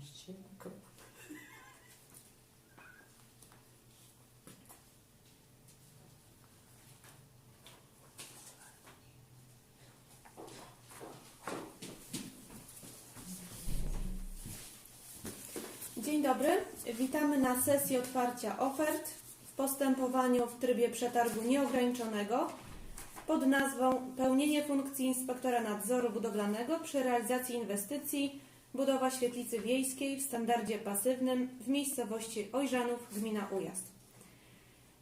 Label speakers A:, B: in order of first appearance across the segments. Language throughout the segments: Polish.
A: 15.
B: Dzień dobry, witamy na sesji otwarcia ofert w postępowaniu w trybie przetargu nieograniczonego pod nazwą Pełnienie funkcji inspektora nadzoru budowlanego przy realizacji inwestycji budowa świetlicy wiejskiej w standardzie pasywnym w miejscowości Ojżanów, gmina Ujazd.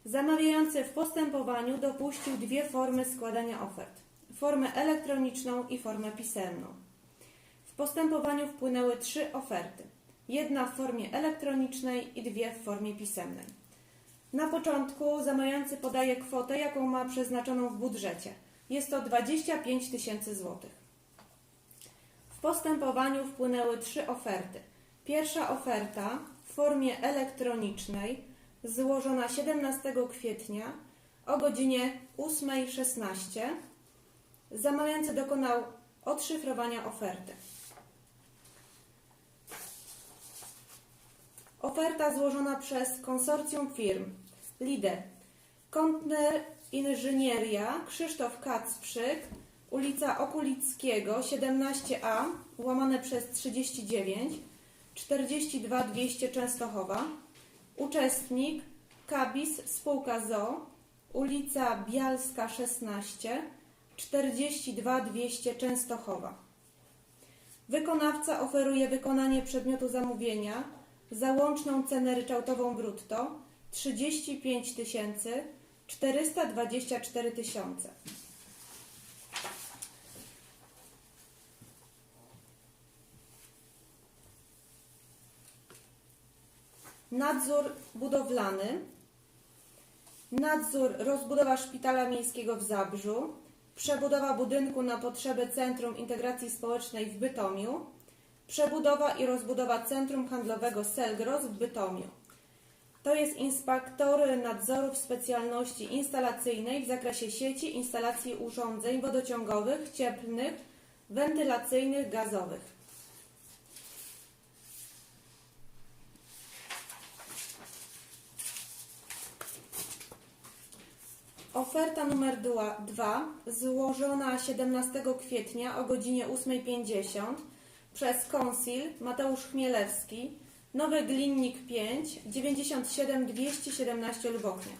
B: Zamawiający w postępowaniu dopuścił dwie formy składania ofert: formę elektroniczną i formę pisemną. W postępowaniu wpłynęły trzy oferty. Jedna w formie elektronicznej i dwie w formie pisemnej. Na początku zamawiający podaje kwotę, jaką ma przeznaczoną w budżecie. Jest to 25 tysięcy złotych. Postępowaniu wpłynęły trzy oferty. Pierwsza oferta w formie elektronicznej złożona 17 kwietnia o godzinie 8.16. Zamawiający dokonał odszyfrowania oferty. Oferta złożona przez konsorcjum firm LIDE, Kątner Inżynieria, Krzysztof Kacprzyk, ulica Okulickiego 17A, łamane przez 39, 42 200 Częstochowa. Uczestnik Kabis Spółka ZO, ulica Bialska 16, 42 200 Częstochowa. Wykonawca oferuje wykonanie przedmiotu zamówienia za łączną cenę ryczałtową brutto 35 424 tysiące. Nadzór budowlany. Nadzór rozbudowa szpitala miejskiego w Zabrzu. Przebudowa budynku na potrzeby Centrum Integracji Społecznej w Bytomiu. Przebudowa i rozbudowa Centrum Handlowego Selgros w Bytomiu. To jest inspektor nadzoru w specjalności instalacyjnej w zakresie sieci, instalacji urządzeń wodociągowych, cieplnych, wentylacyjnych, gazowych. Oferta numer 2 złożona 17 kwietnia o godzinie 8.50 przez konsil Mateusz Chmielewski, Nowy Glinnik 5, 97 217 Lubownia.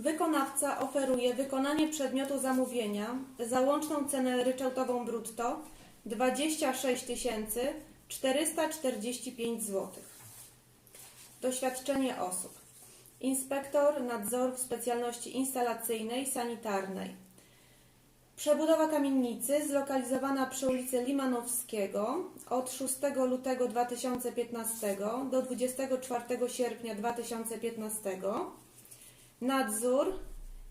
B: Wykonawca oferuje wykonanie przedmiotu zamówienia za łączną cenę ryczałtową brutto 26 445 zł. Doświadczenie osób. Inspektor nadzoru w specjalności instalacyjnej, sanitarnej. Przebudowa kamienicy zlokalizowana przy ulicy Limanowskiego od 6 lutego 2015 do 24 sierpnia 2015. Nadzór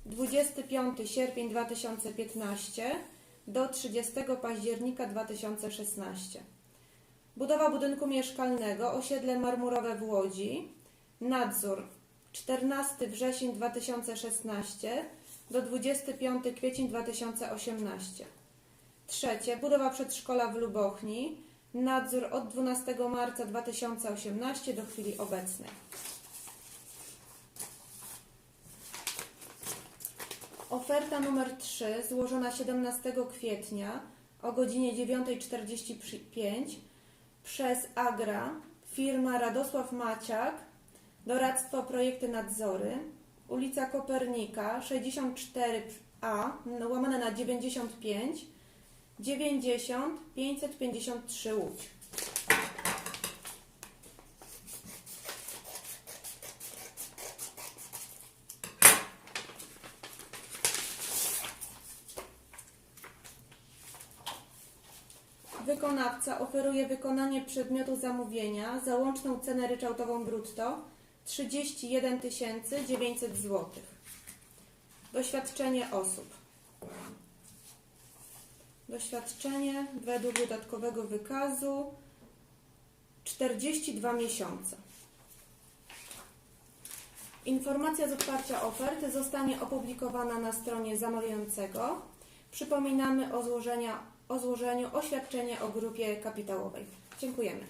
B: 25 sierpień 2015 do 30 października 2016. Budowa budynku mieszkalnego osiedle Marmurowe w Łodzi. Nadzór 14 wrzesień 2016 do 25 kwiecień 2018. Trzecie budowa przedszkola w Lubochni. Nadzór od 12 marca 2018 do chwili obecnej. Oferta numer 3 złożona 17 kwietnia o godzinie 9.45 przez Agra, firma Radosław Maciak, doradztwo projekty nadzory, ulica Kopernika 64A, łamane na 95, 90 553 Łódź. Wykonawca oferuje wykonanie przedmiotu zamówienia za łączną cenę ryczałtową brutto 31 900 zł. Doświadczenie osób. Doświadczenie według dodatkowego wykazu 42 miesiące. Informacja z otwarcia ofert zostanie opublikowana na stronie zamawiającego. Przypominamy o, złożenia, o złożeniu oświadczenia o grupie kapitałowej. Dziękujemy.